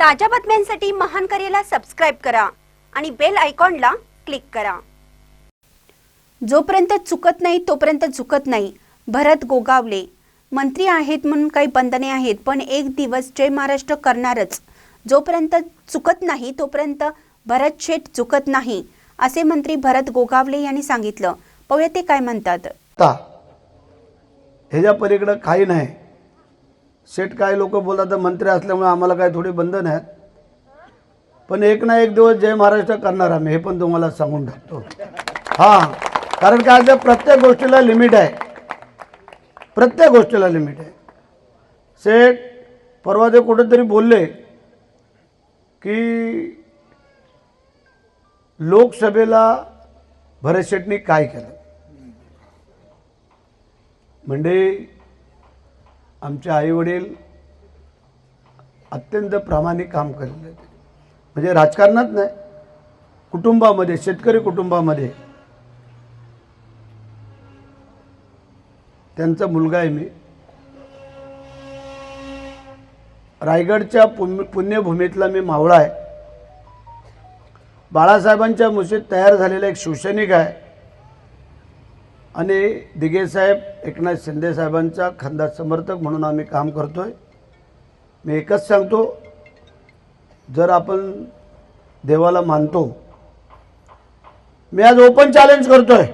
ताज्या बातम्यांसाठी महान करेला सबस्क्राईब करा आणि बेल आयकॉनला क्लिक करा. जोपर्यंत चुकत नाही तोपर्यंत चुकत नाही. भरत गोगावले. मंत्री आहेत म्हणून काही बंधने आहेत पण एक दिवस जय महाराष्ट्र करणारच. जोपर्यंत चुकत नाही तोपर्यंत भरत शेठ चुकत नाही असे मंत्री भरत गोगावले यांनी सांगितलं. पाहूया ते काय म्हणतात. ह्याच्या पलीकडं काही नाही. सेठ काय लोक बोलतात मंत्री असल्यामुळे आम्हाला काय थोडी बंधन आहेत. पण एक ना एक दिवस जय महाराष्ट्र करणार आम्ही हे पण तुम्हाला सांगून टाकतो. हां कारण काय असं प्रत्येक गोष्टीला लिमिट आहे. प्रत्येक गोष्टीला लिमिट आहे. सेठ परवा ते कुठेतरी बोलले की लोकसभेला भरत शेटनी काय केलं? म्हणजे आमचे आईवडील अत्यंत प्रामाणिक काम केलेले आहेत म्हणजे राजकारणात नाही कुटुंबामध्ये शेतकरी कुटुंबामध्ये. त्यांचा मुलगा आहे मी. रायगडच्या पुण्य पुण्यभूमीतला मी मावळा आहे. बाळासाहेबांच्या मुशीत तयार झालेला एक शिवसैनिक आहे. आणि दिघेसाहेब एकनाथ शिंदे साहेबांचा खंदा समर्थक म्हणून आम्ही काम करतोय. मी एकच सांगतो जर आपण देवाला मानतो मी आज ओपन चॅलेंज करतोय.